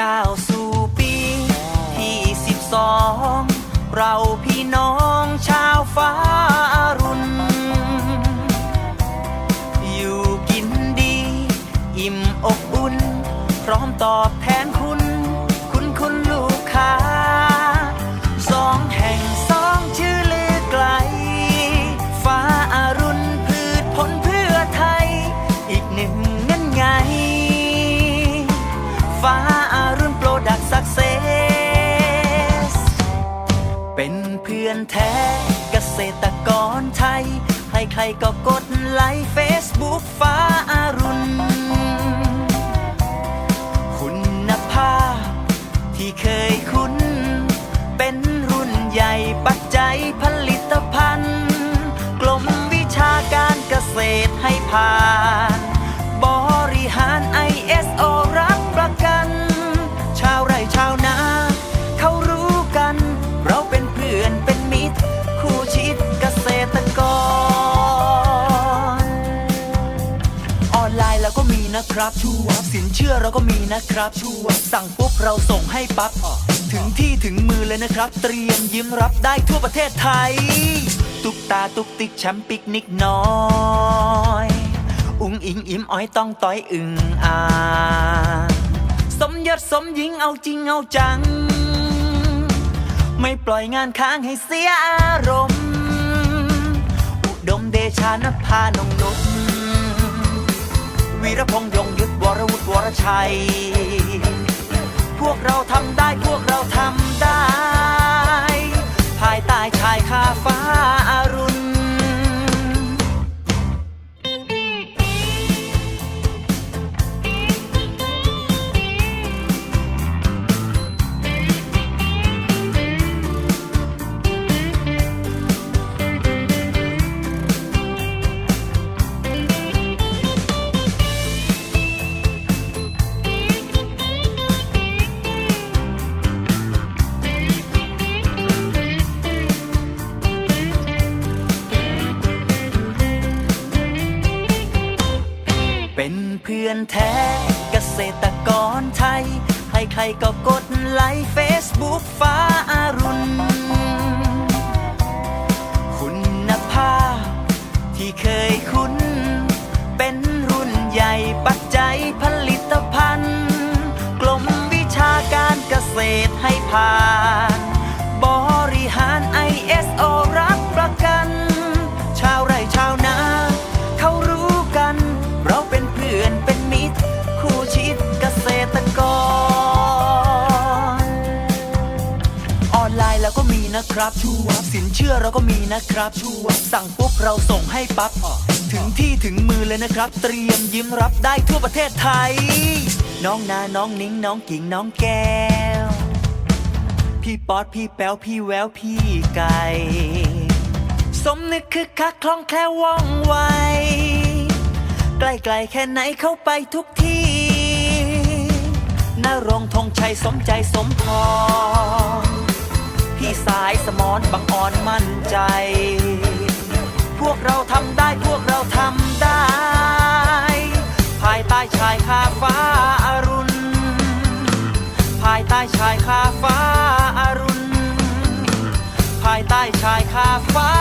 ก้าวสู่ปีที่สิบสองเราพี่น้องชาวฟ้าอารุณอยู่กินดี อิ่มอกอุ่น พร้อมตอบแทนคุณ เป็นเพื่อนแท้เกษตรกรไทย ใครๆก็กดไลค์เฟซบุ๊กฟ้าอารุณ นะครับชัวร์สินเชื่อเราก็มีนะครับชัวร์สั่งปุ๊บเราส่งให้ปั๊บถึงที่ถึงมือเลยนะครับ เตรียมยิ้มรับได้ทั่วประเทศไทย ตุกตาตุกติกแชมป์ปิกนิกน้อยอุ้งอิงอิ่มอ้อยต้องต้อยอึงอ่างสมยศสมหญิงเอาจริงเอาจัง ไม่ปล่อยงานค้างให้เสียอารมณ์ อุดมเดชานภานงนุษ วีรพงษ์ยงยุทธวรวุฒิวรชัย พวกเราทำได้พวกเรา เป็นเพื่อนแท้เกษตรกรไทย ใครๆก็กดไลค์เฟซบุ๊กฟ้าอารุณ คุณภาพที่เคยคุ้น เป็นรุ่นใหญ่ปัจจัยผลิตภัณฑ์ กลมวิชาการเกษตรให้ผ่าน นะครับชัวร์สินเชื่อเราก็มีนะครับชัวร์สั่งปุ๊บเราส่งให้ปั๊บถึงที่ถึงมือเลยนะครับ เตรียมยิ้มรับได้ทั่วประเทศไทย น้องนาน้องนิ้งน้องกิ่งน้องแก้ว พี่ป๊อดพี่แป๊วพี่แววพี่ไก่สมนึกคึกคักคล่องแคล่วว่องไวใกล้ๆแค่ไหนเข้าไปทุกที่นรงค์ธงชัยสมใจสมพร พี่สายสมอนบังอ่อนมั่นใจ พวกเราทำได้พวกเราทำได้ ภายใต้ชายคาฟ้าอารุณ ภายใต้ชายคาฟ้าอารุณ ภายใต้ชายคาฟ้า